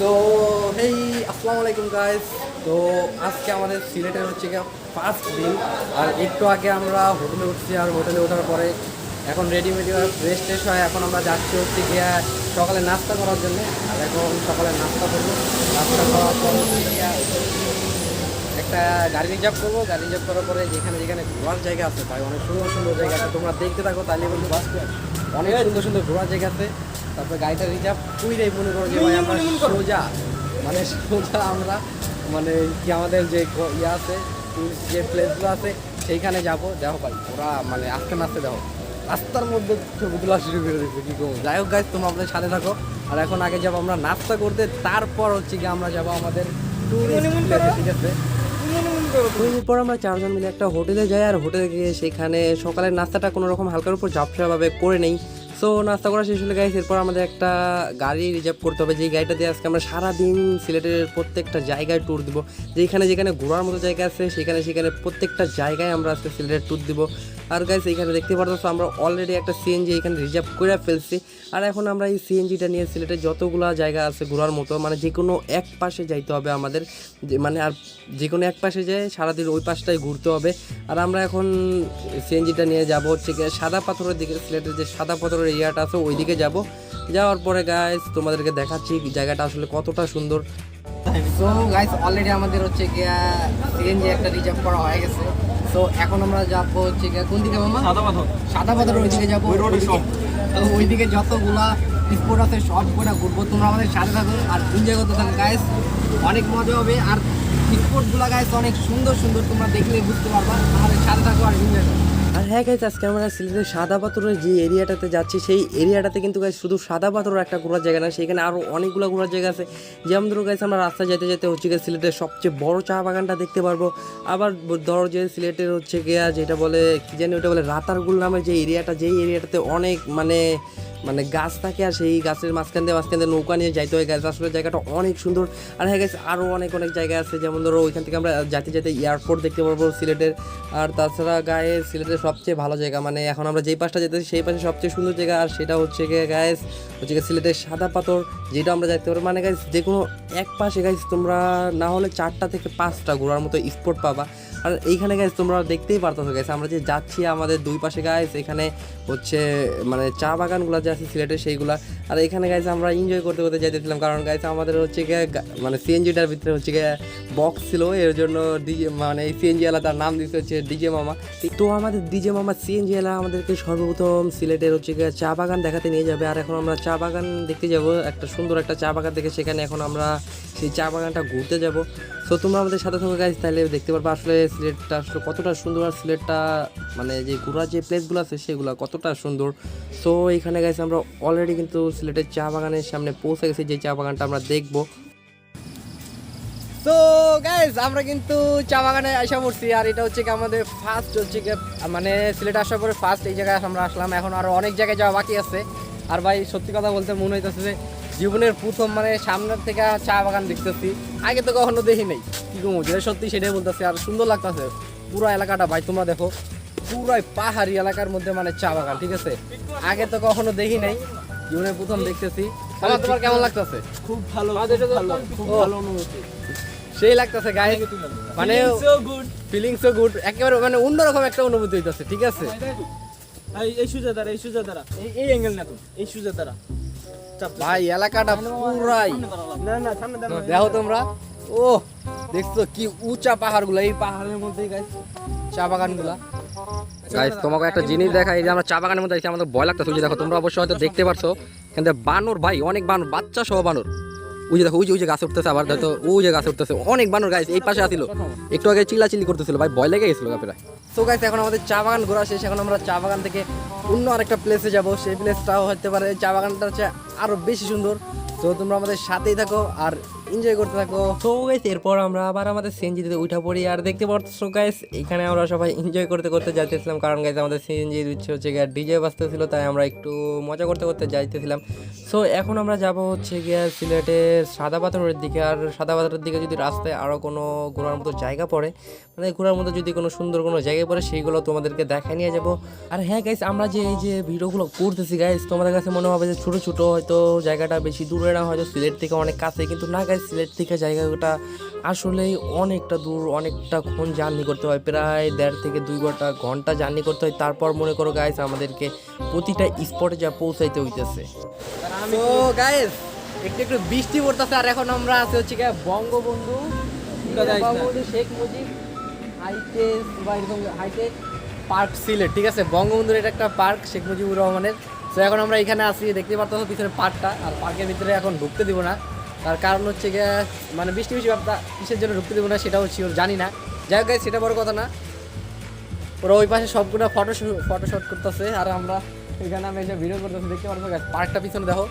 So hey আসসালামু আলাইকুম guys তো আজকে আমাদের সিলেটের হচ্ছে গিয়ে ফার্স্ট দিন। আর একটু আগে আমরা হোটেলে উঠছি আর হোটেলে ওঠার পরে এখন রেডি মেডি রেস্ট টেস্ট হয় এখন আমরা যাচ্ছি হচ্ছে গিয়ে সকালে নাস্তা করার জন্য। আর এখন সকালে নাস্তা করব। নাস্তা করার পর একটা গাড়ি রিজার্ভ করব। গাড়ি রিজার্ভ করার পরে যেখানে যেখানে ঘোরার জায়গা আছে, ভাই, অনেক সুন্দর সুন্দর জায়গা আছে। তোমরা দেখতে থাকো, তাহলে বলতে অনেক সুন্দর সুন্দর ঘোরার জায়গা আছে। তারপরে গাড়িটা রিজার্ভ কুইরাই মনে করো যে ভাই আমরা সোজা মানে সোজা আমরা মানে কি আমাদের যে ইয়ে আছে যে প্লেসগুলো আছে সেইখানে যাব দেখো ভাই ওরা মানে আস্তে আস্তে দেখো। রাস্তার মধ্যে ছবি তোলা শুরু করে দিচ্ছে কি করব? যাই হোক গাছ তোমরা আমাদের সাথে থাকো। আর এখন আগে যাব আমরা নাস্তা করতে তারপর হচ্ছে কি আমরা যাব আমাদের টুরিস্ট প্লেসে ঠিক আছে? এরপর আমরা চারজন মিলে একটা হোটেলে যাই আর হোটেলে গিয়ে সেখানে সকালের নাস্তাটা কোনো রকম হালকার উপর ঝাপসাভাবে করে নেই। সো নাস্তা করা শেষ হলে গাইস এরপর আমাদের একটা গাড়ি রিজার্ভ করতে হবে। যেই গাড়িটা দিয়ে আজকে আমরা সারাদিন সিলেটের প্রত্যেকটা জায়গায় ট্যুর দিব। যেখানে যেখানে ঘোরার মতো জায়গা আছে, সেখানে সেখানে প্রত্যেকটা জায়গায় আমরা আজকে সিলেটের ট্যুর দিব। আর গাইস এখানে দেখতে পারতেছো, আমরা অলরেডি একটা সিএনজি এখানে রিজার্ভ করে ফেলছি। আর এখন আমরা এই সিএনজিটা নিয়ে সিলেটে যতগুলো জায়গা আছে ঘোরার মতো মানে যে কোনো এক পাশে যাইতে হবে আমাদের। মানে আর যে কোনো এক পাশে যায় সারাদিন ওই পাশটাই ঘুরতে হবে। আর আমরা এখন সিএনজিটা নিয়ে যাব হচ্ছে গিয়ে সাদা পাথরের দিকে, সিলেটের যে সাদা পাথরের এরিয়াটা আছে ওই দিকে যাব। যাওয়ার পরে গাইস তোমাদেরকে দেখাচ্ছি জায়গাটা আসলে কতটা সুন্দর। সো গাইস অলরেডি আমাদের হচ্ছে গিয়া সিএনজি একটা রিজার্ভ করা হয়ে গেছে। সো এখন আমরা যাব হচ্ছে গিয়ে কোন দিকে মামা? সাদা পাথর। সাদা পাথর ওই দিকে যাব। ওই। তো ওইদিকে যতগুলা স্পোর্ট আছে সব কটা ঘুরবো। তোমরা আমাদের সাথে থাকো আর এনজয় করতে থাকো গাইস অনেক মজা হবে। আর স্পোর্টগুলো গাইস অনেক সুন্দর সুন্দর তোমরা দেখলে বুঝতে পারবা। আমাদের সাথে থাকো আর এনজয় করো। আর হ্যাঁ গাইজ আজকে আমরা সিলেটের সাদা পাথরের যে এরিয়াটাতে যাচ্ছি, সেই এরিয়াটাতে কিন্তু গাছ শুধু সাদা পাথর একটা ঘোরার জায়গা না, সেখানে আরও অনেকগুলো ঘোরার জায়গা আছে। যেমন ধরো গাছ আমরা রাস্তায় যেতে যেতে হচ্ছে গিয়ে সিলেটের সবচেয়ে বড় চা বাগানটা দেখতে পারব। আবার ধরো যে সিলেটের হচ্ছে গিয়া যেটা বলে, কী জানি ওটা বলে, রাতারগুল নামের যে এরিয়াটা, যেই এরিয়াটাতে অনেক মানে মানে গাছ থাকে আর সেই গাছের মাঝখান দিয়ে মাঝখান দিয়ে নৌকা নিয়ে যাইতে হয়। গাছ আসলে জায়গাটা অনেক সুন্দর। আর হ্যাঁ গেছে আরও অনেক অনেক জায়গা আছে। যেমন ধরো ওইখান থেকে আমরা যাতে যাতে এয়ারপোর্ট দেখতে পারব সিলেটের। আর তাছাড়া গায়ে সিলেটের সবচেয়ে ভালো জায়গা। মানে এখন আমরা যেই পাশটা যেতেছি, সেই পাশে সবচেয়ে সুন্দর জায়গা। আর সেটা হচ্ছে গিয়ে গায়েস হচ্ছে গিয়ে সিলেটের সাদা পাথর, যেটা আমরা যাইতে পারব। মানে গাইস যে কোনো এক পাশে গাইস তোমরা না হলে চারটা থেকে পাঁচটা ঘোরার মতো স্পট পাবা। আর এইখানে গাইস তোমরা দেখতেই পারতেছো গাইস আমরা যে যাচ্ছি আমাদের দুই পাশে গাইস এখানে হচ্ছে মানে চা বাগানগুলো যে আছে সিলেটের সেইগুলা। আর এখানে গাইস আমরা এনজয় করতে করতে যাইতেছিলাম। কারণ গাইস আমাদের হচ্ছে গিয়ে মানে সিএনজিটার ভিতরে হচ্ছে গিয়ে বক্স ছিল। এর জন্য ডিজে মানে এই সিএনজি এলা তার নাম দিতে হচ্ছে ডিজে মামা। তো আমাদের ডিজে মামা সিএনজি এলা আমাদেরকে সর্বপ্রথম সিলেটের হচ্ছে গিয়ে চা বাগান দেখাতে নিয়ে যাবে। আর এখন আমরা চা বাগান দেখতে যাব। একটা সুন্দর একটা চা বাগান দেখে সেখানে এখন আমরা সেই চা বাগানটা ঘুরতে যাব। তো তোমরা আমাদের সাথে থাকো গাইজ তাহলে দেখতে পারবে আসলে সিলেটটা আসলে কতটা সুন্দর আর সিলেটটা মানে যে ঘোরার যে প্লেসগুলো আছে, সেগুলো কতটা সুন্দর। সো এখানে গাইজ আমরা অলরেডি কিন্তু সিলেটের চা বাগানের সামনে পৌঁছে গেছি, যে চা বাগানটা আমরা দেখব। তো গাইজ আমরা কিন্তু চা বাগানে আসা পড়ছি, আর এটা হচ্ছে কি আমাদের ফার্স্ট হচ্ছে কি মানে সিলেট আসার পরে ফার্স্ট এই জায়গায় আমরা আসলাম। এখন আরও অনেক জায়গায় যাওয়া বাকি আছে। আর ভাই, সত্যি কথা বলতে মনে হইতেছে যে জীবনের প্রথম মানে সামনের থেকে চা বাগান দেখতেছি। আগে তো কখনো দেখি নাই। কি কমু যেটা সত্যি সেটাই বলতেছে আর সুন্দর লাগতেছে। পুরো এলাকাটা ভাই তোমরা দেখো। পুরাই পাহাড়ি এলাকার মধ্যে মানে চা বাগান ঠিক আছে? আগে তো কখনো দেখি নাই জীবনের প্রথম দেখতেছি। আমার তোমার কেমন লাগতেছে? খুব ভালো খুব অনুভূতি। সেই লাগতেছে গায়ে মানে সো গুড ফিলিংস গুড একেবারে মানে অন্যরকম একটা অনুভূতি হইতেছে ঠিক আছে? এই এই সুজা দ্বারা এই সুজা দ্বারা এই অ্যাঙ্গেল না তো এই সুজা দ্বারা। ভাই এলাকাটা পুরাই। দেখো তোমরা? ও দেখছ কি উঁচা পাহাড়গুলো এই পাহাড়ের মধ্যে গাইস চা বাগানগুলা। গাইস তোমাকে একটা জিনিস দেখা এই যে আমরা চা বাগানের মধ্যে আছি আমাদের ভয় লাগতে দেখো তোমরা অবশ্যই হয়তো দেখতে পারছ কিন্তু বানর ভাই অনেক বানর বাচ্চা সহ বানর। ওই যে দেখো, ওই যে ওই যে গাছে উঠতেছে আবার, দেখো, ওই যে গাছে উঠতেছে। অনেক বানর গাছ এই পাশে আসিল। একটু আগে চিল্লাচিল্লি করতেছিল, ভাই ভয় লেগে গেছিল প্রায় সো গাছ এখন আমাদের চা বাগান ঘোরা শেষ। এখন আমরা চা বাগান থেকে অন্য আরেকটা প্লেসে যাব। সেই প্লেসটাও হতে পারে। চা বাগানটা হচ্ছে আরও বেশি সুন্দর। তো তোমরা আমাদের সাথেই থাকো। আর এনজয় করতে থাকো। তো গাইস এরপর আমরা আবার আমাদের সিএনজিতে উঠা পড়ি। আর দেখতে পাচ্ছ গাইস এখানে আমরা সবাই এনজয় করতে করতে যাইতেছিলাম। কারণ গাইস আমাদের সিএনজির ইচ্ছে হচ্ছে গিয়ে ডিজে বাজতেছিল, তাই আমরা একটু মজা করতে করতে যাইতেছিলাম। সো এখন আমরা যাব হচ্ছে গিয়ে সিলেটের সাদা পাথরের দিকে। আর সাদা পাথরের দিকে যদি রাস্তায় আরও কোনো ঘোরার মতো জায়গা পড়ে মানে ঘোরার মতো যদি কোনো সুন্দর কোনো জায়গা পড়ে, সেইগুলো তোমাদেরকে দেখায় নিয়ে যাব। আর হ্যাঁ গাইস আমরা যে এই যে ভিডিওগুলো করতেছি গাইস তোমাদের কাছে মনে হবে যে ছোটো ছোটো হয়তো জায়গাটা বেশি দূরে না, হয়তো সিলেট থেকে অনেক কাছে কিন্তু না গাইস সিলেট থেকে জায়গাটা আসলেই অনেকটা দূর অনেকটা ক্ষণ জার্নি করতে হয়। প্রায় দেড় থেকে দুই ঘণ্টা ঘণ্টা জার্নি করতে হয়। তারপর মনে করো গাইস আমাদেরকে প্রতিটা স্পটে যা পৌঁছাইতে হইতেছে। গাইস একটু একটু বৃষ্টি পড়তেছে আর এখন আমরা আছি হচ্ছে বঙ্গবন্ধু। বঙ্গবন্ধু শেখ মুজিব হাইটেক বা এরকম হাইটেক পার্ক সিলেট ঠিক আছে? বঙ্গবন্ধুর এটা একটা পার্ক শেখ মুজিবুর রহমানের। তো এখন আমরা এখানে আসি দেখতে পারতো পিছনে পার্কটা আর পার্কের ভিতরে এখন ঢুকতে দিব না। তার কারণ হচ্ছে গিয়ে মানে বৃষ্টি বৃষ্টি ব্যাপারটা কিসের জন্য ঢুকতে দেবো না সেটাও শিওর জানি না। যাই হোক সেটা বড় কথা না। ওরা ওই পাশে সবগুলো ফটো ফটো শুট করতেছে আর আমরা এখানে আমি এসে ভিডিও করতেছি, দেখতে পারব গাছ পার্কটা পিছনে দেখো।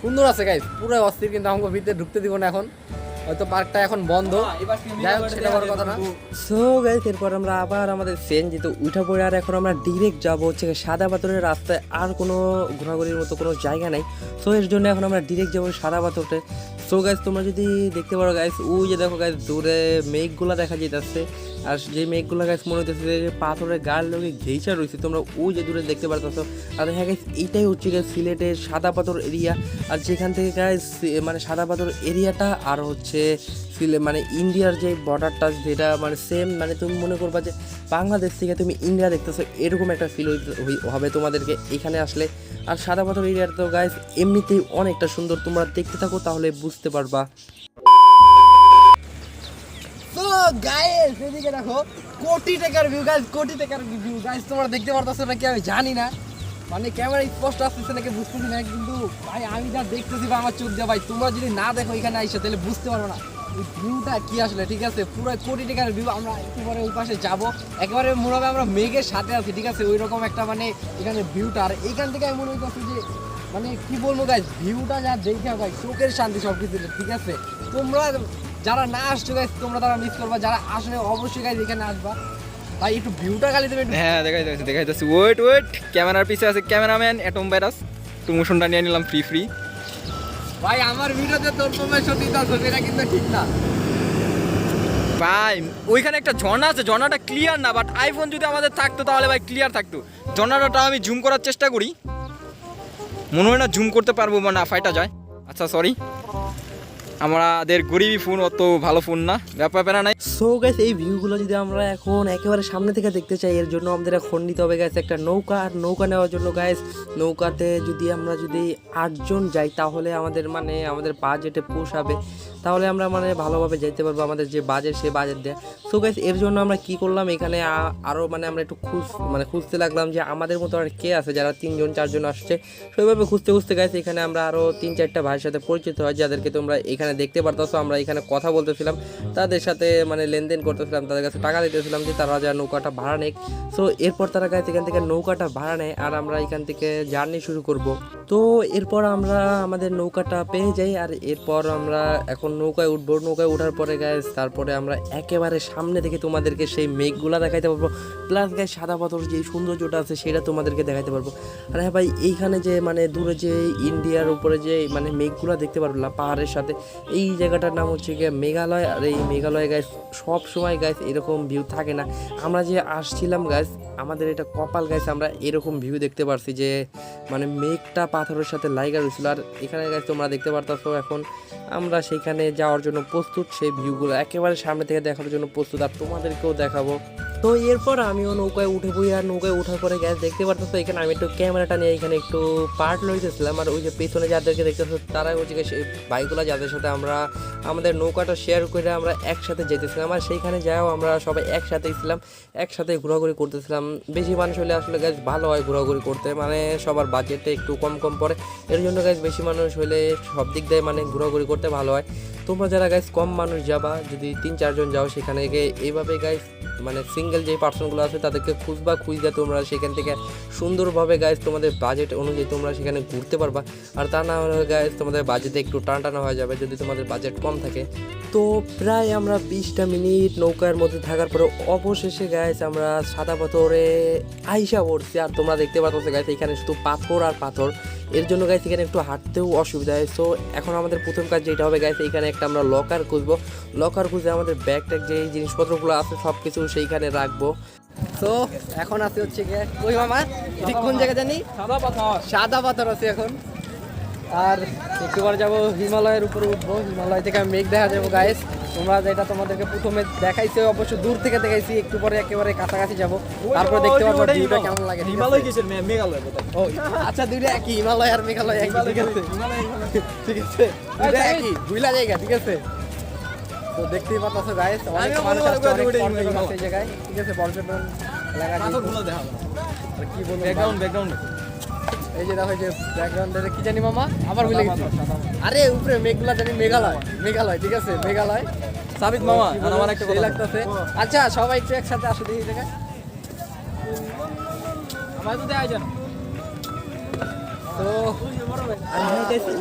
সুন্দর আছে গাইজ পুরো অস্থির কিন্তু আমাকে ভিতরে ঢুকতে দিব না এখন। হয়তো পার্কটা এখন বন্ধ। যাই হোক সেটা বড় কথা না। সো গাইস এরপর আমরা আবার আমাদের সেন যেহেতু উঠা পড়ে আর এখন আমরা ডিরেক্ট যাব হচ্ছে সাদা পাথরের রাস্তায় আর কোনো ঘোরাঘুরির মতো কোনো জায়গা নাই। সো এর জন্য এখন আমরা ডিরেক্ট যাব সাদা পাথরতে। সো গাইস তোমরা যদি দেখতে পারো গাইস ওই যে দেখো গাইস দূরে মেঘগুলা দেখা যেতেছে আর যে মেঘগুলা গাইস মনে হইতেছে যে পাথরের গার লোকে ঘেইচা রয়েছে তোমরা ওই যে দূরে দেখতে পারতেছো। আর হ্যাঁ গাইস এইটাই হচ্ছে গাইস সিলেটের সাদা পাথর এরিয়া। আর যেখান থেকে গাইস মানে সাদা পাথর এরিয়াটা, আর হচ্ছে সিলে মানে ইন্ডিয়ার যে বর্ডারটা যেটা মানে সেম মানে তুমি মনে করবা যে বাংলাদেশ থেকে তুমি ইন্ডিয়া দেখতেছো, এরকম একটা ফিল হবে তোমাদেরকে এখানে আসলে। আর সাদা পাথর এরিয়ার তো গাইস এমনিতেই অনেকটা সুন্দর। তোমরা দেখতে থাকো, তাহলে বুঝতে পারবা। তো গাইস দেখো, কোটি টাকার ভিউ গাইস কোটি টাকার ভিউ গাইস তোমরা দেখতে মানে ক্যামেরা স্পষ্ট কিন্তু ভাই, আমি যা আমার চোখ ভাই, তোমরা যদি না দেখো এখানে তাহলে বুঝতে পারবে না। ভিউটা কি আসলে, ঠিক আছে? পুরো কোটি টাকার ভিউ আমরা একেবারে যাব। একেবারে মনে হবে আমরা মেঘের সাথে আছি, ঠিক আছে? ওই রকম একটা মানে এখানে ভিউটা আর এখান থেকে আমি মনে হইতেছে যে মানে কি বলব গাইস ভিউটা যা দেখে ভাই চোখের শান্তি সব কিছু ঠিক আছে? তোমরা যারা না আসছো গাইস তোমরা তারা মিস করবা। যারা আসলে অবশ্যই গাইস এখানে আসবা। ভাই একটু ভিউটা খালি দেবে হ্যাঁ দেখাই যাচ্ছে দেখাই যাচ্ছে ওয়েট ওয়েট ক্যামেরার পিছে আছে ক্যামেরাম্যান অ্যাটম ভাইরাস তো মোশনটা নিয়ে নিলাম ফ্রি ফ্রি ভাই আমার ভিডিওতে তোর প্রমেশন দিতে আসবে এটা কিন্তু ঠিক না। ভাই ওইখানে একটা ঝর্ণা আছে ঝর্ণাটা ক্লিয়ার না বাট আইফোন যদি আমাদের থাকতো তাহলে ভাই ক্লিয়ার থাকতো। ঝর্ণাটা আমি জুম করার চেষ্টা করি। মনে হয় না জুম করতে পারব বা না ফাইটা যায়। আচ্ছা সরি আমাদের গরিবই ফোন অত ভালো ফোন না। ব্যাপার প্যারা নাই। সো গাইস এই ভিউগুলো যদি আমরা এখন একেবারে সামনে থেকে দেখতে চাই, এর জন্য আমাদের এখন নিতে হবে গাইস একটা নৌকা। আর নৌকা নেওয়ার জন্য গাইস নৌকাতে যদি আমরা যদি আটজন যাই, তাহলে আমাদের মানে আমাদের বাজেটে পোষাবে। তাহলে আমরা মানে ভালোভাবে যেতে পারব আমাদের যে বাজেট সে বাজেট দেয়। সো গাইস এর জন্য আমরা কি করলাম? এখানে আরও মানে আমরা একটু খুঁজ মানে খুঁজতে লাগলাম যে আমাদের মতো আর কে আছে, যারা তিনজন, চারজন আসছে। সেইভাবে খুঁজতে খুঁজতে গাইস এখানে আমরা আরও তিন, চারটা ভাইয়ের সাথে পরিচিত হয়, যাদেরকে তোমরা এখানে দেখতে পারতেছো। আমরা এখানে কথা বলতেছিলাম, তাদের সাথে মানে লেনদেন করতেছিলাম, তাদের কাছে টাকা দিতেছিলাম যে তারা যা নৌকাটা ভাড়া নেক। সো এরপর তারা গাইস এখান থেকে নৌকাটা ভাড়া নেয় আর আমরা এখান থেকে জার্নি শুরু করব। তো এরপর আমরা আমাদের নৌকাটা পেয়ে যাই আর এরপর আমরা এখন নৌকায় উঠবো। নৌকায় ওঠার পরে গাইস তারপরে আমরা একেবারে সামনে থেকে তোমাদেরকে সেই মেঘগুলা দেখাইতে পারব। প্লাস গায়ে সাদা পাথর যে সৌন্দর্যটা আছে, সেটা তোমাদেরকে দেখাইতে পারব। আর হ্যাঁ ভাই, এইখানে যে মানে দূরে যে ইন্ডিয়ার উপরে যে মানে মেঘগুলা দেখতে পারলাম পাহাড়ের সাথে। এই জায়গাটার নাম হচ্ছে গিয়ে মেঘালয়। আর এই মেঘালয় গাইস সব সময় গাইস এরকম ভিউ থাকে না। আমরা যে আসছিলাম গাইস আমাদের এটা কপাল গাইস আমরা এরকম ভিউ দেখতে পারছি যে মানে মেঘটা পাথরের সাথে লাইগা রয়েছিল আর এখানে গাইস তোমরা দেখতে পারতাছো, এখন আমরা যাওয়ার জন্য প্রস্তুত সেই ভিউগুলো একেবারে সামনে থেকে দেখার জন্য প্রস্তুত। আর তোমাদেরকেও দেখাবো তো এরপর আমিও নৌকায় উঠে পড়ি আর নৌকায় ওঠার পরে গ্যাস দেখতে পারতেছো, এখানে আমি একটু ক্যামেরাটা নিয়ে এখানে একটু পার্ট লইতেছিলাম আর ওই যে পেছনে যাদেরকে দেখতেছো তারা হচ্ছে সেই বাইকগুলো যাদের সাথে আমরা আমাদের নৌকাটা শেয়ার করে আমরা একসাথে যেতেছিলাম আর সেইখানে যাও আমরা সবাই একসাথে ছিলাম, একসাথে ঘোরাঘুরি করতেছিলাম। বেশি মানুষ হলে আসলে গ্যাস ভালো হয় ঘোরাঘুরি করতে মানে সবার বাজেটে একটু কম কম পড়ে। এর জন্য গ্যাস বেশি মানুষ হলে সব দিক দিয়ে মানে ঘোরাঘুরি করতে ভালো হয়। তোমরা যারা গাইস কম মানুষ যাবা, যদি তিন চারজন যাও সেখানে এইভাবে গাইস মানে সিঙ্গেল যে পার্সনগুলো আছে তাদেরকে খুঁজবা খুঁজতে তোমরা সেখান থেকে সুন্দরভাবে গাইস তোমাদের বাজেট অনুযায়ী তোমরা সেখানে ঘুরতে পারবা। আর তা না হলে গাইস তোমাদের বাজেটে একটু টান টানা হয়ে যাবে যদি তোমাদের বাজেট কম থাকে। তো প্রায় আমরা বিশটা মিনিট নৌকার মধ্যে থাকার পরে অবশেষে গাইস আমরা সাদা পাথরে আইসা পড়ছি। আর তোমরা দেখতে পাচ্ছ গাইস এখানে শুধু পাথর আর পাথর। এর জন্য গাইস এখানে একটু হাঁটতেও অসুবিধা হয়। সো এখন আমাদের প্রথম কাজ যেটা হবে গাইস এখানে একটা আমরা লকার খুঁজবো। লকার খুঁজে আমাদের ব্যাগ ট্যাগ যে জিনিসপত্রগুলো আছে সব কিছু সেইখানে রাখব। তো এখন আছে হচ্ছে গিয়ে ওই মামা ঠিক কোন জায়গা জানি? সাদা পাথর। সাদা পাথর আছে এখন। আর একটু পরে যাব হিমালয়ের উপরে উঠবো। হিমালয় থেকে মেঘ দেখা যাব গায়েস তোমরা যেটা তোমাদেরকে প্রথমে দেখাইছে অবশ্য দূর থেকে দেখাইছি একটু পরে একেবারে কাছাকাছি যাব। তারপরে দেখতে পাবো ভিউটা কেমন লাগে। হিমালয়? মেঘালয় ও আচ্ছা দুইটা একই হিমালয় আর মেঘালয় একই ঠিক আছে। ঠিক আছে। দুইটা একই দুইলা জায়গা ঠিক আছে। তো দেখতেই পাচ্ছ গাইস অনেক মানুষ মনে আসছে অনেক ওটাই আছে এই জায়গায়। ঠিক আছে পর্যটন এলাকা আর কি বলব ব্যাকগ্রাউন্ড ব্যাকগ্রাউন্ড এই যে দেখো যে ব্যাকগ্রাউন্ডে কি জানি মামা? আবার ভুলে গেছি। আরে উপরে মেঘগুলা জানি মেঘালয় মেঘালয় ঠিক আছে মেঘালয়। সাবিত মামা আমার একটা কথা লাগতেছে। আচ্ছা সবাই একটু একসাথে আসো দেখি এই জায়গায়। আমার তো দেখা যায় তো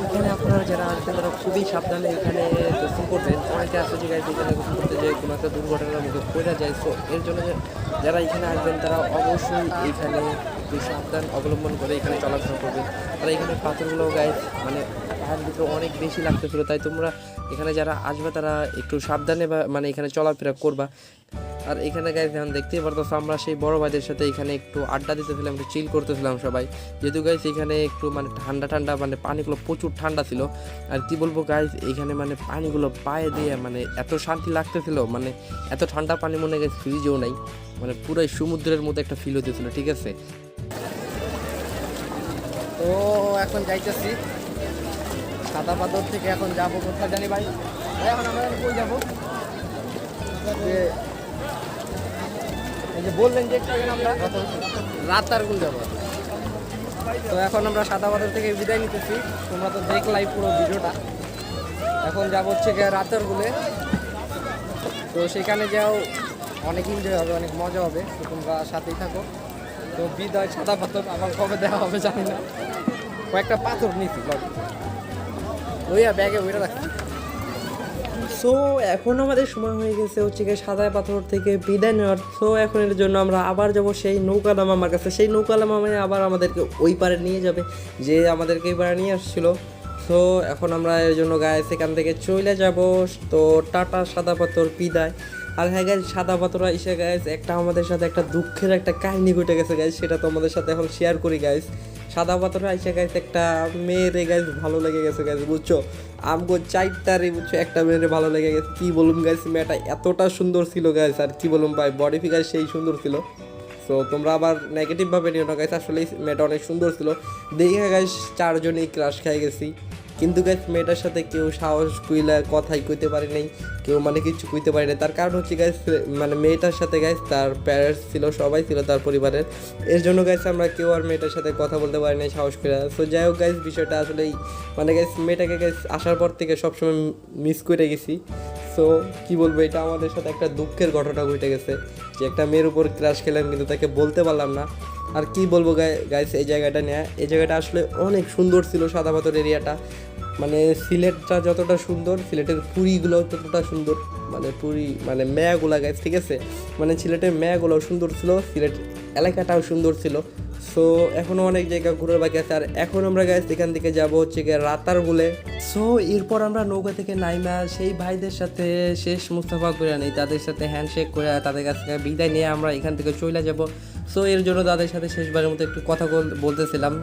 এখানে আপনারা যারা আসবেন তারা খুবই সাবধানে এখানে গোসল করবেন। যে কোনো একটা দুর্ঘটনার মুখে পড়ে যায়। তো এর জন্য যারা এখানে আসবেন, তারা অবশ্যই এখানে সাবধান অবলম্বন করে এখানে চলাফেরা করবেন। তারা এখানে পাথরগুলো গায়ে মানে পাহাড়ের ভিতরে অনেক বেশি লাগতেছিল। তাই তোমরা এখানে যারা আসবে, তারা একটু সাবধানে বা মানে এখানে চলাফেরা করবা। আর এখানে গাইজ এখন দেখতেই পারতেছো, আমরা সেই বড় ভাইদের সাথে এখানে একটু আড্ডা দিতেছিলাম, একটু চিল করতেছিলাম সবাই। যেহেতু গাইজ এখানে একটু মানে ঠান্ডা ঠান্ডা মানে পানিগুলো প্রচুর ঠান্ডা ছিল। আর কি বলব গাইজ এখানে মানে পানিগুলো পায়ে দিয়ে মানে এত শান্তি লাগতেছিল মানে এত ঠান্ডা পানি মনে গেছে ফ্রিজেও নাই। মানে পুরাই সমুদ্রের মতো একটা ফিল হতেছিল ঠিক আছে? তো এখন যাইতেছি। সাদা পাথর থেকে এখন যাব কোথায় জানি ভাই? এখন আমরা কই যাব? যে, এই যে বললেন যে একটু আমরা রাতারগুল যাব। তো এখন আমরা সাদা পাথর থেকে বিদায় নিতেছি। তোমরা তো দেখলাই পুরো ভিডিওটা। এখন যাব হচ্ছে গিয়ে রাতারগুলে। তো সেখানে যাও, অনেক এনজয় হবে, অনেক মজা হবে। তো তোমরা সাথেই থাকো। তো বিদায় সাদা পাথর আবার কবে দেওয়া হবে জানি না। কয়েকটা পাথর নিছি সো এখন আমাদের সময় হয়ে গেছে হচ্ছে গিয়ে সাদা পাথর থেকে বিদায় নেওয়ার। সো এখন এর জন্য আমরা আবার যাব সেই নৌকালা মামার কাছে। সেই নৌকালা মামাই আবার আমাদেরকে ওই পারে নিয়ে যাবে, যে আমাদেরকে এই পারে নিয়ে আসছিল। সো এখন আমরা এর জন্য গায়ে সেখান থেকে চলে যাব। তো, টাটা সাদা পাথর, বিদায়। আর হ্যাঁ গাইজ সাদা পাথর এসে গাইজ একটা আমাদের সাথে একটা দুঃখের একটা কাহিনী ঘটে গেছে গাইজ সেটা তো আমাদের সাথে এখন শেয়ার করি গাইজ সাদা পাথর আইসা গাইছে একটা মেয়েরে গাইজ ভালো লেগে গেছে গাইজ বুঝছ? আমগো চারটারে, বুঝছ, একটা মেয়েরে ভালো লেগে গেছে। কী বলুন গাইজ মেয়েটা এতটা সুন্দর ছিল গাইজ আর কি বলুন ভাই বডি ফিগার সেই সুন্দর ছিল। সো তোমরা আবার নেগেটিভভাবে নিও না গাইজ আসলে মেয়েটা অনেক সুন্দর ছিল। দেখে গাইজ চারজনেই ক্রাশ খাই গেছি। কিন্তু গাইজ মেয়েটার সাথে কেউ সাহস কইলা কথাই কইতে পারে নাই, কেউ মানে কিছু কইতে পারে নাই। তার কারণ হচ্ছে গাইজ মানে মেয়েটার সাথে গাইজ তার প্যারেন্টস ছিল, সবাই ছিল তার পরিবারের। এর জন্য গাইজ আমরা কেউ আর মেয়েটার সাথে কথা বলতে পারি নাই সাহস করে সো যাই হোক গাইজ বিষয়টা আসলেই মানে গাইজ মেয়েটাকে গাইজ আসার পর থেকে সবসময় মিস করে গেছি। সো কি বলব, এটা আমাদের সাথে একটা দুঃখের ঘটনা ঘটে গেছে। যে একটা মেয়ের উপর ক্রাশ খেলাম, কিন্তু তাকে বলতে পারলাম না। আর কি বলব গাইস এই জায়গাটা নিয়ে। এই জায়গাটা আসলে অনেক সুন্দর ছিল, সাদা পাথর এরিয়াটা। মানে সিলেটটা যতটা সুন্দর, সিলেটের পুরীগুলো ততটা সুন্দর। মানে পুরী মানে মেয়াগুলা গাইস ঠিক আছে? মানে সিলেটের মেয়াগুলোও সুন্দর ছিল, সিলেট এলাকাটাও সুন্দর ছিল। সো এখনও অনেক জায়গা ঘুরে বাকি আছে। আর এখন আমরা গাইস এখান থেকে যাব হচ্ছে গিয়ে রাতার বলে সো এরপর আমরা নৌকা থেকে নাইমা, সেই ভাইদের সাথে শেষ মুস্তাফা করে নেই, তাদের সাথে হ্যান্ডশেক করে তাদের কাছ থেকে বিদায় নিয়ে আমরা এখান থেকে চলে যাব। সো এর জন্য তাদের সাথে শেষবারের মতো একটু কথা বলতেছিলাম।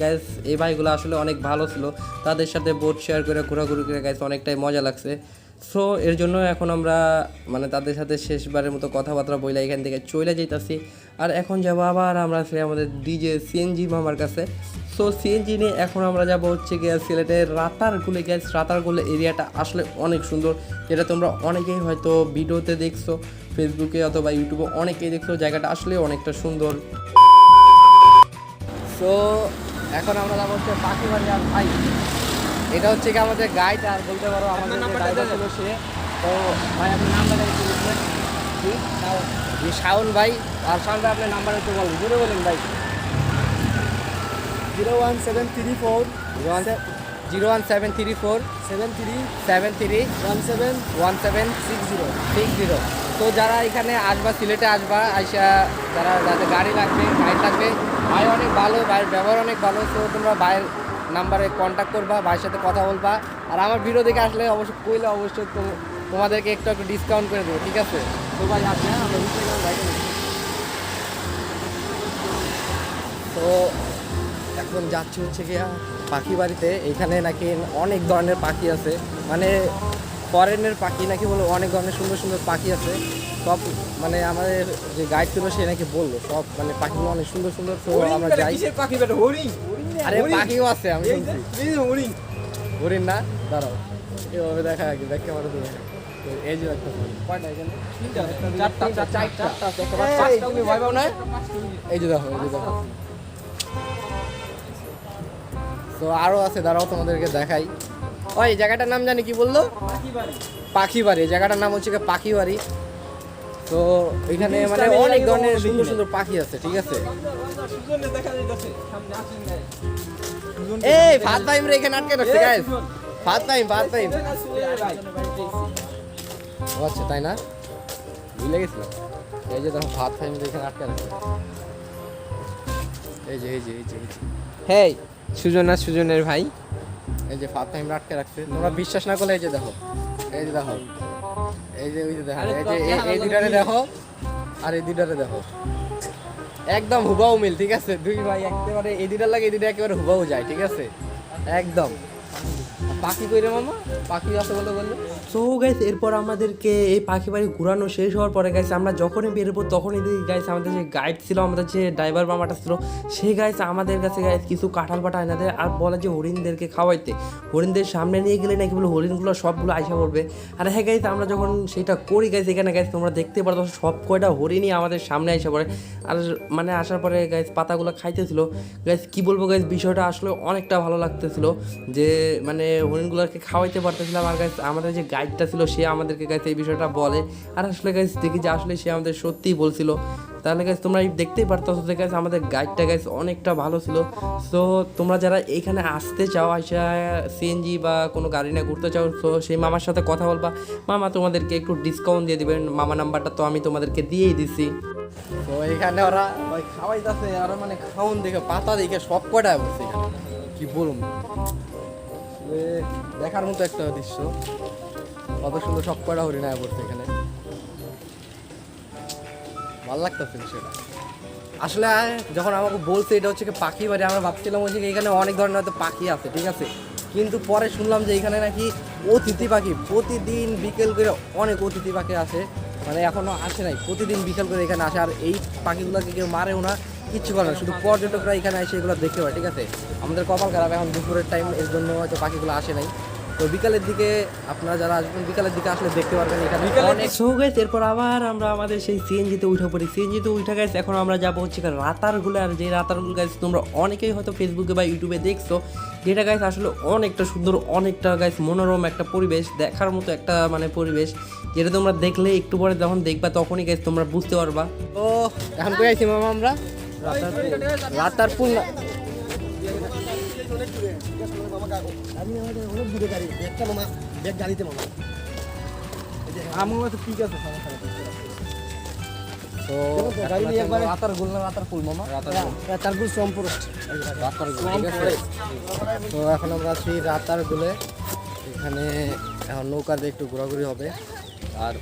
গ্যাস এই ভাইগুলো আসলে অনেক ভালো ছিল। তাদের সাথে বোট শেয়ার করে, ঘোরাঘুরি করে গ্যাস অনেকটাই মজা লাগছে। সো এর জন্য এখন আমরা মানে তাদের সাথে শেষবারের মতো কথাবার্তা বইলা এখান থেকে চলে যেতেছি আর এখন যাব আবার আমরা সে আমাদের ডিজে সিএনজি মামার কাছে। সো সিএনজি নিয়ে এখন আমরা যাব হচ্ছে গিয়ে সিলেটের রাতারগুলে গ্যাস রাতারগুলে এরিয়াটা আসলে অনেক সুন্দর। যেটা তোমরা অনেকেই হয়তো ভিডিওতে দেখছ ফেসবুকে অথবা ইউটিউবে অনেকেই দেখছ, জায়গাটা আসলে অনেকটা সুন্দর। এখন আমরা যাব হচ্ছে পাখিবাড়ি আর ভাই। এটা হচ্ছে কি আমাদের গাইড আর বলতে পারো আমাদের যে ড্রাইভার ছিল সে। তো ভাই আপনার নাম্বারটা একটু জি শাওন। ভাই। আর শাওন ভাই আপনার নাম্বার একটু বলুন। জুড়ে বলুন ভাই। Zero one seven three four zero one zero one seven three four seven three seven three one seven one seven six zero. Six zero. তো যারা এখানে আসবা সিলেটে আসবা আইসা যারা যাদের গাড়ি লাগবে গাইড লাগবে ভাই অনেক ভালো, ভাইয়ের ব্যবহার অনেক ভালো, তো তোমরা ভাইয়ের নাম্বারে কন্ট্যাক্ট করবা, ভাইয়ের সাথে কথা বলবা। আর আমার ভিডিও দেখে আসলে অবশ্যই কইলে অবশ্যই তোমাদেরকে একটু একটু ডিসকাউন্ট করে দেবো, ঠিক আছে? তো ভাই হ্যাঁ আমরা তো এখন যাচ্ছি হচ্ছে গিয়া পাখি বাড়িতে এখানে নাকি অনেক ধরনের পাখি আছে। মানে ফরেনের পাখি নাকি বলো অনেক ধরনের সুন্দর সুন্দর পাখি আছে। সব মানে আমাদের যে গাইড ছিল সে নাকি বলল সব মানে পাখিগুলো অনেক সুন্দর সুন্দর তো আমরা যাই। পাখি হরিণ? আরে পাখিও আছে আমি হরিণ। হরিণ না? দাঁড়াও। এভাবে দেখা আগে দেখে আমার তো দেখা। তো এই যে একটা কয়টা এখানে? চারটা চারটা চারটা এই, তুমি ভয় পাও না? এই যে দেখো এই যে দেখো। তো আরও আছে দাঁড়াও তোমাদেরকে দেখাই। ওই জায়গাটার নাম জানি কি বলল? পাখি বাড়ি জায়গাটার নাম হচ্ছে পাখি বাড়ি তো এখানে মানে অনেক ধরনের সুন্দর সুন্দর পাখি আছে ঠিক আছে? এই ফাত টাইম রে এখানে আটকে রাখছে গাইস ফাত টাইম ফাত টাইম আচ্ছা তাই না? ভুলে গেছিলাম। এই যে দেখো ভাত টাইম এখানে আটকে রাখছে। এই যে এই যে এই যে হেই সুজনা সুজনের ভাই। এই যে ফাত টাইম আটকে রাখছে তোমরা বিশ্বাস না করলে এই যে দেখো এই যে দেখো এই যে ওই যে দেখো এই যে এই- এই দুটারে দেখো আর এই দুটারে দেখো। একদম হুবাও মিল ঠিক আছে? দুই ভাই একেবারে এই দুটার লাগে এই দুটা একেবারে হুবাও যায় ঠিক আছে? একদম। পাখি কইরে মামা? পাখি বলে বলল। সো গাইস এরপর আমাদেরকে এই পাখি বাড়ি ঘোরানো শেষ হওয়ার পরে গাইস আমরা যখনই বেরোবো তখনই দেখি গাইস আমাদের যে গাইড ছিল, আমাদের যে ড্রাইভার মামাটা ছিল সেই গাইস আমাদের কাছে গাইস কিছু কাঁঠাল পাঠা এনে দেয় আর বলে যে হরিণদেরকে খাওয়াইতে। হরিণদের সামনে নিয়ে গেলে নাকি বলে হরিণগুলো সবগুলো আইসা পড়বে। আর হ্যাঁ গাইস আমরা যখন সেটা করি গাইস এখানে গাইস তোমরা দেখতে পারো সব কয়টা হরিণই আমাদের সামনে আইসা পড়ে। আর মানে আসার পরে গাইস পাতাগুলো খাইতেছিল। গাইস কি বলব গাইস বিষয়টা আসলে অনেকটা ভালো লাগতেছিল যে মানে হরিণগুলোকে খাওয়াইতে পারতেছিলাম, আর গাইস আমাদের যে গাইডটা ছিল, সে আমাদেরকে গাইস এই বিষয়টা বলে। আর আসলে গাইস দেখি যে আসলে সে আমাদের সত্যিই বলছিল। তাহলে গাইস তোমরা দেখতেই পারতো যে গাইস আমাদের গাইডটা গাইস অনেকটা ভালো ছিল। সো তোমরা যারা এখানে আসতে চাও আসা সিএনজি বা কোনো গাড়ি না ঘুরতে চাও তো সেই মামার সাথে কথা বলবা। মামা তোমাদেরকে একটু ডিসকাউন্ট দিয়ে দিবেন। মামা নাম্বারটা তো আমি তোমাদেরকে দিয়েই দিছি। তো এখানে ওরা ওই খাওয়াইতেছে, আর মানে খাওন দেখে, পাতা দেখে সব কটা বসে কি বলুন দেখার মতো একটা দৃশ্য। কত সুন্দর সব কটা হরিণায় পড়ছে এখানে। ভালো লাগতেছে বিষয়টা। আসলে যখন আমাকে বলছে এটা হচ্ছে পাখি বাড়ি, আমরা ভাবছিলাম হচ্ছে এখানে অনেক ধরনের হয়তো পাখি আছে, ঠিক আছে? কিন্তু পরে শুনলাম যে এখানে নাকি অতিথি পাখি, প্রতিদিন বিকেল করে অনেক অতিথি পাখি আসে। মানে এখনও আসে নাই, প্রতিদিন বিকেল করে এখানে আসে। আর এই পাখিগুলোকে কেউ মারেও না। কিচ্ছু করে না শুধু পর্যটকরা এখানে এসে এগুলো দেখতে পায় ঠিক আছে? আমাদের কপাল খারাপ এখন দুপুরের টাইম এর জন্য হয়তো পাখিগুলো আসে নাই। তো বিকালের দিকে আপনারা যারা আসবেন বিকালের দিকে আসলে দেখতে পারবেন এখানে অনেক সো গাইস এরপর আবার আমরা আমাদের সেই সিএনজিতে উঠে পড়ি। সিএনজিতে উঠে গেছে এখন আমরা যাব হচ্ছে রাতারগুলো। আর যে রাতারগুলো গাইস তোমরা অনেকেই হয়তো ফেসবুকে বা ইউটিউবে দেখছ যেটা গাইস আসলে অনেকটা সুন্দর অনেকটা গাইস মনোরম একটা পরিবেশ দেখার মতো একটা মানে পরিবেশ যেটা তোমরা দেখলে একটু পরে যখন দেখবা তখনই গাইস তোমরা বুঝতে পারবা। তো এখন কই আছি মামা আমরা? রাতারপুর না। আমার তো ঠিক আছে সমস্যা তো এখন আমরা আছি রাতারগুলে এখানে এখন নৌকাতে একটু ঘোরাঘুরি হবে। আর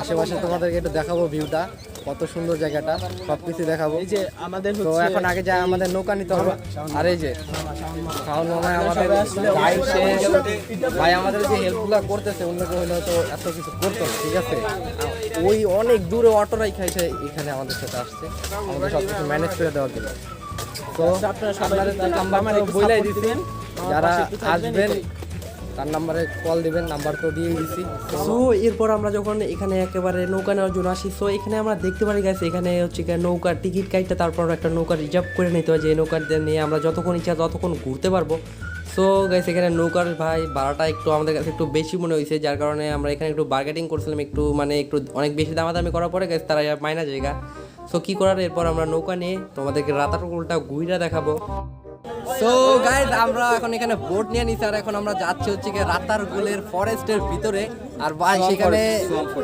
আশেপাশে তোমাদেরকে একটু দেখাবো ভিউটা কত সুন্দর জায়গাটা সব কিছু দেখাবো এই যে আমাদের তো এখন আগে যা আমাদের নৌকা নিতে হবে আর এই যে শাওন আমাদের গাইড ভাই আমাদের যে হেল্পগুলো করতেছে অন্যকে হলে তো এত কিছু করতো ঠিক আছে ওই অনেক দূরে অটোরাই খাইছে এখানে আমাদের সাথে আসছে আমাদের সব কিছু ম্যানেজ করে দেওয়ার জন্য তো আপনারা সবাই দিবেন। যারা আসবেন। তার নাম্বারে কল দিবেন নাম্বার তো দিয়ে দিছি। সো এরপর আমরা যখন এখানে একেবারে নৌকা নেওয়ার জন্য আসি সো এখানে আমরা দেখতে পারি গাইস এখানে হচ্ছে নৌকার টিকিট কাটতে তারপর একটা নৌকা রিজার্ভ করে নিতে হয় যে নৌকার নিয়ে আমরা যতক্ষণ ইচ্ছা ততক্ষণ ঘুরতে পারব। সো গাইস এখানে নৌকার ভাই ভাড়াটা একটু আমাদের কাছে একটু বেশি মনে হয়েছে যার কারণে আমরা এখানে একটু বার্গেটিং করছিলাম একটু মানে একটু অনেক বেশি দামাদামি করার পরে গাইস তারা মাইনা জায়গা। সো কি করার? এরপর আমরা নৌকা নিয়ে তোমাদেরকে রাতারগুলটা গুইরা দেখাবো। সো গাইজ আমরা এখন এখানে বোট নিয়ে নিছি আর এখন আমরা যাচ্ছি হচ্ছে কি রাতারগুলের ফরেস্টের ভিতরে। আর ভাই সেখানে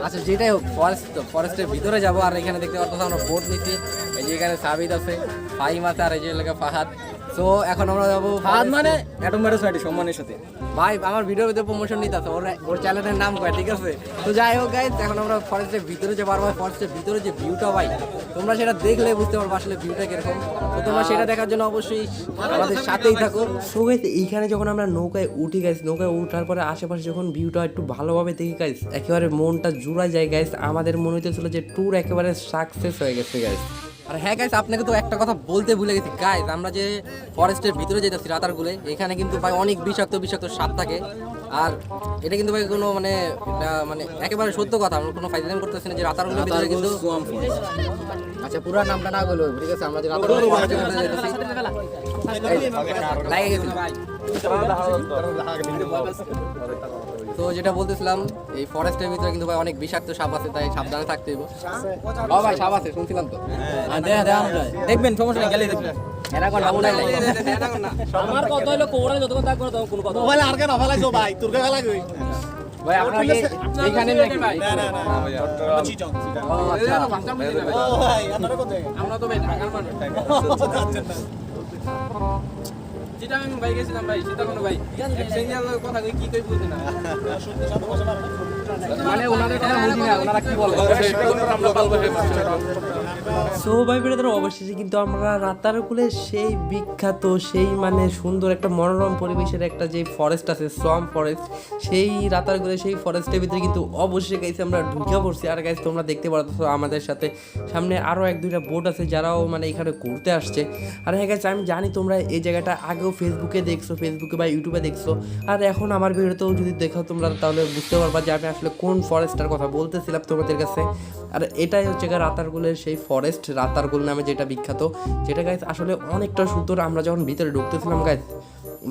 আচ্ছা যেটাই হোক ফরেস্ট ফরেস্টের ভিতরে যাব। আর এখানে দেখতে পাচ্ছ আমরা বোট নিছি এই যে এখানে সাবিদ আছে ফাইম আছে আর এই যে এলাকা ফাহাদ। তো এখন আমরা যাব হাত মানে অ্যাটম ম্যাটার সোসাইটি সম্মানের সাথে। ভাই আমার ভিডিওর ভিতরে প্রমোশন নিতে আছে ওর ওর চ্যানেলের নাম কয় ঠিক আছে? তো যাই হোক গাইজ এখন আমরা ফরেস্টের ভিতরে যে পারব ফরেস্টের ভিতরে যে ভিউটা ভাই তোমরা সেটা দেখলে বুঝতে পারব আসলে ভিউটা কীরকম। তো তোমরা সেটা দেখার জন্য অবশ্যই আমাদের সাথেই থাকো। সো গাইস এইখানে যখন আমরা নৌকায় উঠি গাইস নৌকায় উঠার পরে আশেপাশে যখন ভিউটা একটু ভালোভাবে দেখি গাইস একেবারে মনটা জুড়া যায় গাইস আমাদের মনে হইতেছিল যে ট্যুর একেবারে সাকসেস হয়ে গেছে গাইস আর হ্যাঁ গাইস আপনাকে তো একটা কথা বলতে ভুলে গেছি গাইস আমরা যে ফরেস্টের ভিতরে যেতেছি রাতারগুলে এখানে কিন্তু ভাই অনেক বিষাক্ত বিষাক্ত সাপ থাকে আর এটা কিন্তু ভাই কোনো মানে এটা মানে একেবারে সত্য কথা আমরা কোনো ফাইদাম করতেছি না যে রাতারগুলের ভিতরে কিন্তু আচ্ছা পুরো নামটা না বলব ঠিক আছে আমরা যে রাতারগুল লাগে গেছিল তো যেটা বলতেছিলাম এই ফরেস্টের ভিতরে কিন্তু ভাই অনেক বিষাক্ত সাপ আছে তাই সাবধানে থাকতে হবে ও ভাই সাপ আছে শুনছিলাম তো। দেখবেন সমস্যা নেই গেলে দেখবেন। এরা কোন নাম নাই আমার কথা হলো কোবরা যতক্ষণ থাকবে তখন কোনো কথা মোবাইল আর কেন ফেলাইছো ভাই? তোর কে ফেলাই কই ভাই আপনারা কি এইখানে নাকি? ভাই? না না না চিটং ও আচ্ছা। ও কোথায়? আমরা তো ভাই ঢাকার মানুষ। যাচ্ছেন না যেটা আমি ভাই গেছিলাম ভাই সেটা ভাই। সিঙ্গেল কথা কই কি কই বুঝি না। মানে ওনাদের কথা বুঝি না ওনারা কি বলে? সো ভাই ব্রাদার অবশেষে কিন্তু আমরা রাতারকুলের সেই বিখ্যাত সেই মানে সুন্দর একটা মনোরম পরিবেশের একটা যে ফরেস্ট আছে সোয়াম ফরেস্ট সেই রাতারকুলের সেই ফরেস্টের ভিতরে কিন্তু অবশ্যই গাইছে আমরা ঢুকে পড়ছি। আর গাইছে তোমরা দেখতে পারতো আমাদের সাথে সামনে আরও এক দুইটা বোট আছে যারাও মানে এখানে ঘুরতে আসছে। আর হ্যাঁ গাইছে আমি জানি তোমরা এই জায়গাটা আগেও ফেসবুকে দেখছ ফেসবুকে বা ইউটিউবে দেখছ। আর এখন আমার ভিডিওতেও যদি দেখো তোমরা, তাহলে বুঝতে পারবা যে আমি আসলে কোন ফরেস্টটার কথা বলতেছিলাম তোমাদের কাছে। আর এটাই হচ্ছে গিয়ে রাতারগুলের সেই ফরেস্ট রাতারগুল নামে যেটা বিখ্যাত। যেটা গাইস আসলে অনেকটা সুন্দর, আমরা যখন ভিতরে ঢুকতেছিলাম গাইস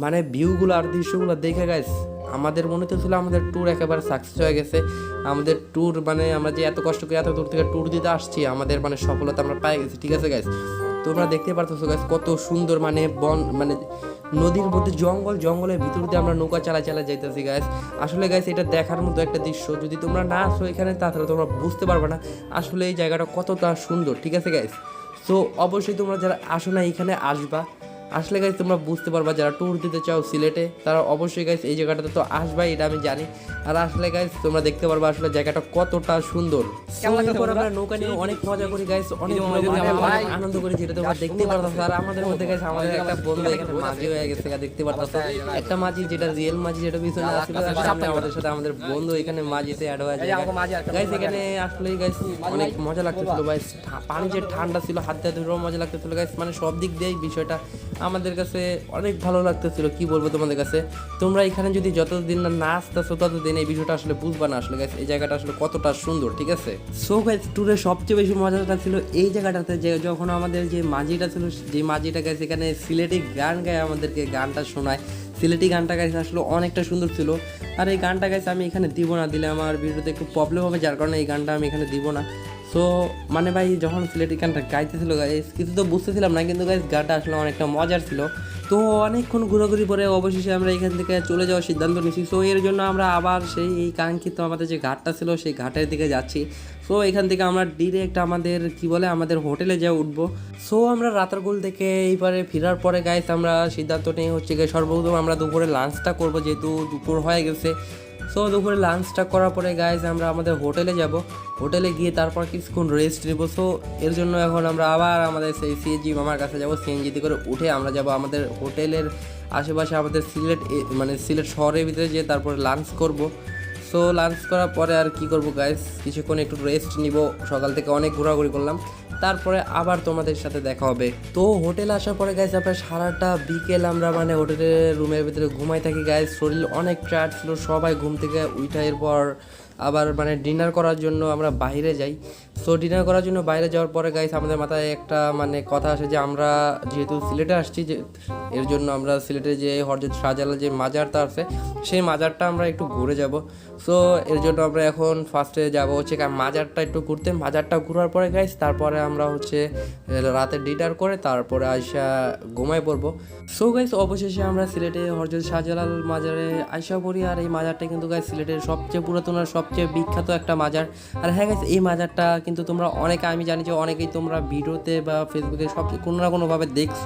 মানে ভিউগুলো আর দৃশ্যগুলো দেখে গাইস আমাদের মনে তো ছিল আমাদের ট্যুর একেবারে সাকসেস হয়ে গেছে। আমাদের ট্যুর মানে আমরা যে এত কষ্ট করে এত দূর থেকে ট্যুর দিতে আসছি, আমাদের মানে সফলতা আমরা পাই গেছি, ঠিক আছে গাইস তোমরা দেখতে পারতেছো গাইস কত সুন্দর মানে বন মানে নদীর মধ্যে জঙ্গল, জঙ্গলের ভিতর দিয়ে আমরা নৌকা চালা চালা যাইতেছি গাইস আসলে গাইস এটা দেখার মতো একটা দৃশ্য। যদি তোমরা না আসো এখানে তাহলে তোমরা বুঝতে পারবে না আসলে এই জায়গাটা কতটা সুন্দর, ঠিক আছে গাইস তো অবশ্যই তোমরা যারা আসো না এখানে, আসবা। আসলে গাইস তোমরা বুঝতে পারবা, যারা ট্যুর দিতে চাও সিলেটে, তারা অবশ্যই গাইস এই জায়গাটাতে তো আসবাই, এটা আমি জানি। আর আসলে গাইস তোমরা দেখতে পারবা আসলে জায়গাটা কতটা সুন্দর। কেমন আমরা নৌকা নিয়ে অনেক মজা করি গাইস অনেক আনন্দ করি যেটা তোমরা দেখতে পারতো আর আমাদের মধ্যে গাইস আমাদের একটা বন্ধু এখানে মাঝি হয়ে গেছে দেখতে পারতো একটা মাঝি যেটা রিয়েল মাঝি যেটা পিছনে আসলে সামনে আমাদের সাথে আমাদের বন্ধু এখানে মাঝিতে অ্যাড হয়ে যায়। গাইস এখানে আসলে গাইস অনেক মজা লাগতেছিল গাইস পানি যে ঠান্ডা ছিল হাত দিয়ে ধরেও মজা লাগতেছিল গাইস মানে সব দিক দিয়েই বিষয়টা আমাদের কাছে অনেক ভালো লাগতেছিল কি বলব তোমাদের কাছে? তোমরা এখানে যদি যতদিন না আসতেছো ততদিন এই বিষয়টা আসলে বুঝবা না আসলে গাইস এই জায়গাটা আসলে কতটা সুন্দর, ঠিক আছে? সো গাইস ট্যুরে সবচেয়ে বেশি মজাটা ছিল এই জায়গাটাতে যে যখন আমাদের যে মাঝিটা ছিল, যে মাঝিটা গাইস এখানে সিলেটি গান গায়, আমাদেরকে গানটা শোনায়। সিলেটি গানটা গাইছে আসলে অনেকটা সুন্দর ছিল। আর এই গানটা গাইছে আমি এখানে দিব না, দিলে আমার ভিডিওতে একটু প্রবলেম হবে, যার কারণে এই গানটা আমি এখানে দিব না। সো মানে ভাই যখন সিলেটি গানটা গাইতেছিল গাইস কিছু তো বুঝতেছিলাম না, কিন্তু গাইস গানটা আসলে অনেকটা মজার ছিল। তো অনেকক্ষণ ঘোরাঘুরি পরে অবশেষে আমরা এখান থেকে চলে যাওয়ার সিদ্ধান্ত নিয়েছি। সো এর জন্য আমরা আবার সেই এই কাঙ্ক্ষিত আমাদের যে ঘাটটা ছিল, সেই ঘাটের দিকে যাচ্ছি। সো এখান থেকে আমরা ডিরেক্ট আমাদের, কি বলে, আমাদের হোটেলে যা উঠবো। সো আমরা রাতারগুল থেকে এইবারে ফেরার পরে গাইস আমরা সিদ্ধান্ত নিয়ে হচ্ছে গিয়ে সর্বপ্রথম আমরা দুপুরে লাঞ্চটা করব, যেহেতু দুপুর হয়ে গেছে। সো দুপুরে লাঞ্চটা করার পরে গাইজ আমরা আমাদের হোটেলে যাব। হোটেলে গিয়ে তারপর কিছুক্ষণ রেস্ট নেব। সো এর জন্য এখন আমরা আবার আমাদের সেই সিএনজি মামার কাছে যাব। সিএনজিতে করে উঠে আমরা যাব আমাদের হোটেলের আশেপাশে আমাদের সিলেট মানে সিলেট শহরের ভিতরে যেয়ে তারপরে লাঞ্চ করব। সো লাঞ্চ করার পরে আর কি করব গাইজ কিছুক্ষণ একটু রেস্ট নিব। সকাল থেকে অনেক ঘোরাঘুরি করলাম। তারপরে আবার তোমাদের সাথে দেখা হবে। তো হোটেল আসার পরে গাইজ আপনার সারাটা বিকেল আমরা মানে হোটেলের রুমের ভিতরে ঘুমাই থাকি গাইজ শরীর অনেক টায়ার্ড ছিল, সবাই ঘুম থেকে উঠে এরপর আবার মানে ডিনার করার জন্য আমরা বাইরে যাই। সো ডিনার করার জন্য বাইরে যাওয়ার পরে গাইস আমাদের মাথায় একটা মানে কথা আসে যে আমরা যেহেতু সিলেটে আসছি, যে এর জন্য আমরা সিলেটে যে হরজত শাহজালাল যে মাজারটা আছে, সেই মাজারটা আমরা একটু ঘুরে যাব। সো এর জন্য আমরা এখন ফার্স্টে যাব হচ্ছে মাজারটা একটু ঘুরতে। মাজারটা ঘোরার পরে গাইস তারপরে আমরা হচ্ছে রাতে ডিনার করে তারপরে আইসা ঘুমায় পড়ব। সো গাইস অবশেষে আমরা সিলেটে হরজত শাহজালাল মাজারে আইসা পড়ি। আর এই মাজারটা কিন্তু গাইস সিলেটের সবচেয়ে পুরাতন আর সবচেয়ে বিখ্যাত একটা মাজার। আর হ্যাঁ গাইস এই মাজারটা কিন্তু তোমরা অনেকে, আমি জানি যে অনেকেই তোমরা ভিডিওতে বা ফেসবুকে সব কোনো না কোনোভাবে দেখছ।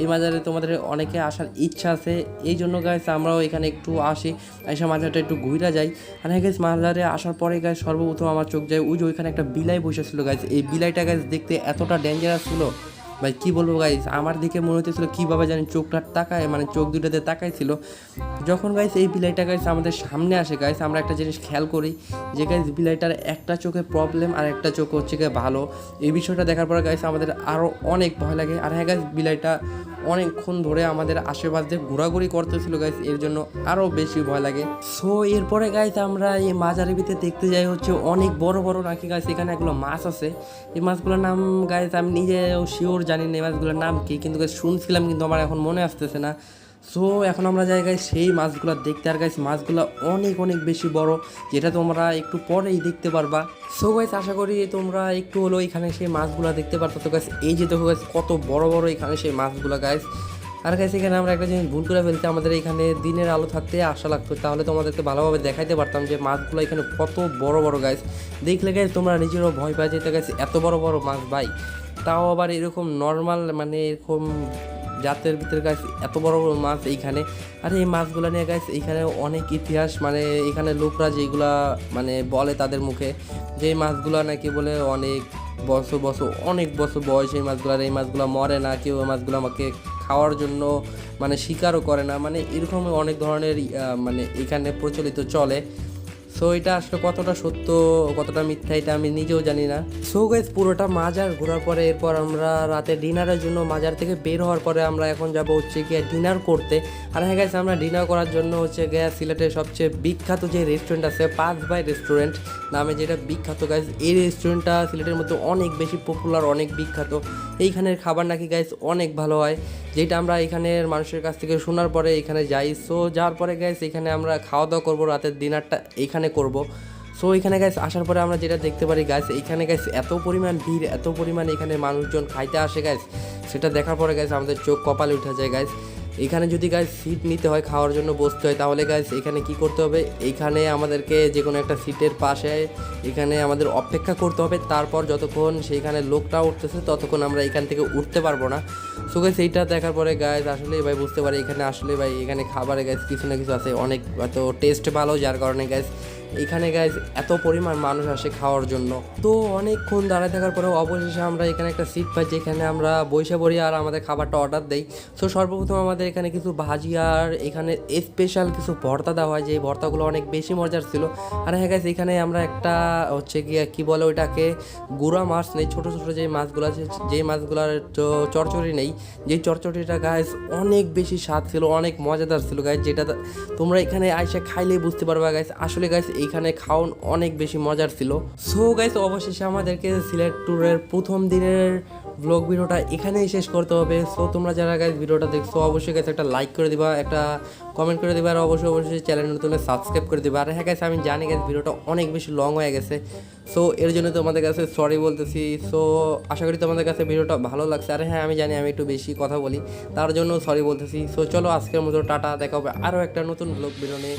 এই মাজারে তোমাদের অনেকে আসার ইচ্ছা আছে। এই জন্য গাইস আমরাও এখানে একটু আসি, এসে মাজারটা একটু ঘুরে যাই। আর হ্যাঁ গাইস মাজারে আসার পরে গাইস সর্বপ্রথম আমার চোখ যায়, ওই যে ওইখানে একটা বিলাই বসেছিল গাইস এই বিলাইটা গাইস দেখতে এতটা ডেঞ্জারাস ছিল। ভাই, কি বলব গাইস আমার দিকে মনে হতেছিল কীভাবে জানি চোখটা তাকায় মানে চোখ দুটাতে তাকাইছিল। যখন গাইস এই বিলাইটা গাইস আমাদের সামনে আসে গাইস আমরা একটা জিনিস খেয়াল করি যে গাইস বিলাইটার একটা চোখে প্রবলেম আর একটা চোখ হচ্ছে গিয়ে ভালো। এই বিষয়টা দেখার পর গাইস আমাদের আরও অনেক ভয় লাগে। আর হ্যাঁ গাইস বিলাইটা অনেকক্ষণ ধরে আমাদের আশেপাশে ঘোরাঘুরি করতেছিল গাইস এর জন্য আরও বেশি ভয় লাগে। সো এরপরে গাইস আমরা এই মাজারের ভিতরে দেখতে যাই হচ্ছে অনেক বড় বড় নাকি গাইস এখানে এগুলো মাছ আছে। এই মাছগুলোর নাম গাইস আমি নিজেও শিওর জানি না এই মাছগুলোর নাম কি, কিন্তু শুনছিলাম, কিন্তু আমার এখন মনে আসতেছে না। সো এখন আমরা গাইস সেই মাছগুলো দেখতে। আর গাইস মাছগুলো অনেক অনেক বেশি বড়, যেটা তোমরা একটু পরেই দেখতে পারবা। সো গাইস আশা করি তোমরা একটু হলো এখানে সেই মাছগুলো দেখতে পারতো তো গাইস এই যে দেখো গাইস কত বড় বড় এখানে সেই মাছগুলো গাইস আর গাইস এখানে আমরা একটা জিনিস ভুল করে ফেলতে আমাদের এখানে দিনের আলো থাকতে আশা লাগতো। তাহলে তোমাদেরকে ভালোভাবে দেখাইতে পারতাম যে মাছগুলো এখানে কত বড় বড় গাইস দেখলে গাইস তোমরা নিজেরও ভয় পাই যেতে গাইস এত বড় বড় মাছ ভাই। তাও আবার এরকম নর্মাল মানে এরকম জাতের ভিতরে গাছ এত বড় বড় মাছ এইখানে। আর এই মাছগুলো নিয়ে গাছ এইখানে অনেক ইতিহাস মানে এখানে লোকরা যেগুলা মানে বলে তাদের মুখে, যে মাছগুলো নাকি বলে অনেক বছর বছর, অনেক বছর বয়স এই মাছগুলোর, এই মাছগুলো মরে না, কেউ এই মাছগুলো আমাকে খাওয়ার জন্য মানে শিকারও করে না মানে এরকম অনেক ধরনের মানে এখানে প্রচলিত চলে। সো এটা আসলে কতটা সত্য, কতটা মিথ্যা, এটা আমি নিজেও জানি না। সো গাইজ পুরোটা মাজার ঘোরার পরে এরপর আমরা রাতে ডিনারের জন্য মাজার থেকে বের হওয়ার পরে আমরা এখন যাব হচ্ছে গিয়ে ডিনার করতে। আর হ্যাঁ গাইজ আমরা ডিনার করার জন্য হচ্ছে গিয়ে সিলেটের সবচেয়ে বিখ্যাত যে রেস্টুরেন্ট আছে পাঁচ বাই রেস্টুরেন্ট নামে যেটা বিখ্যাত গাইজ এই রেস্টুরেন্টটা সিলেটের মধ্যে অনেক বেশি পপুলার অনেক বিখ্যাত। এইখানের খাবার নাকি গাইজ অনেক ভালো হয়। যেটা আমরা এখানের মানুষের কাছ থেকে শোনার পরে এখানে যাই। সো যাওয়ার পরে গাইস এখানে আমরা খাওয়া দাওয়া করব রাতের ডিনারটা এখানে করব। সো এখানে গাছ আসার পরে আমরা যেটা দেখতে পারি গাছ এখানে গাছ এত পরিমাণ ভিড়, এত পরিমাণ এখানে মানুষজন খাইতে আসে গাছ সেটা দেখার পরে গাছ আমাদের চোখ কপালে উঠে যায় গাইস এখানে যদি গাইস সিট নিতে হয় খাওয়ার জন্য বসতে হয়, তাহলে গাইস এখানে কি করতে হবে? এখানে আমাদেরকে যে কোনো একটা সিটের পাশে এখানে আমাদের অপেক্ষা করতে হবে। তারপর যতক্ষণ সেইখানে লোকটা উঠতেছে, ততক্ষণ আমরা এখান থেকে উঠতে পারব না। সো গাইস এইটা দেখার পরে গাইস আসলে ভাই বুঝতে পারি, এখানে আসলে ভাই এখানে খাবারে গাইস কিছু না কিছু আছে। অনেক হয়তো টেস্ট ভালো, যার কারণে গাইস এখানে গাইজ এত পরিমাণ মানুষ আসে খাওয়ার জন্য। তো অনেকক্ষণ দাঁড়ায় থাকার পরে অবশেষে আমরা এখানে একটা সিট পাই যেখানে আমরা বৈশা পড়ি আর আমাদের খাবারটা অর্ডার দেই। তো সর্বপ্রথম আমাদের এখানে কিছু ভাজি আর এখানে স্পেশাল কিছু ভর্তা দেওয়া হয় যে ভর্তাগুলো অনেক বেশি মজার ছিল। আর হ্যাঁ গাইজ এখানে আমরা একটা হচ্ছে গিয়ে কী বলে ওইটাকে, গুঁড়া মাছ নেই, ছোটো ছোটো যে মাছগুলো আছে, যেই মাছগুলোর তো চরচড়ি নেই। যেই চরচড়িটা গাইজ অনেক বেশি স্বাদ ছিল, অনেক মজাদার ছিল গাইজ যেটা তোমরা এখানে আইসা খাইলেই বুঝতে পারবা গাইজ আসলে গাইজ এইখানে খাওন অনেক বেশি মজার ছিল। সো গাইস অবশেষে আমাদেরকে সিলেট ট্যুরের প্রথম দিনের ব্লগ ভিডিওটা এখানেই শেষ করতে হবে। সো তোমরা যারা গাইজ ভিডিওটা দেখছ, অবশ্যই গাইজ একটা লাইক করে দিবা, একটা কমেন্ট করে দিবা, আর অবশ্যই অবশ্যই চ্যানেল নতুন সাবস্ক্রাইব করে দিবা। আর হ্যাঁ গাইজ আমি জানি গাইজ ভিডিওটা অনেক বেশি লং হয়ে গেছে। সো এর জন্য তোমাদের কাছে সরি বলতেছি। সো আশা করি তোমাদের কাছে ভিডিওটা ভালো লাগছে। আর হ্যাঁ আমি জানি আমি একটু বেশি কথা বলি, তার জন্য সরি বলতেছি। সো চলো আজকের মতো টাটা, দেখা হবে আরও একটা নতুন ব্লগ ভিডিও নিয়ে।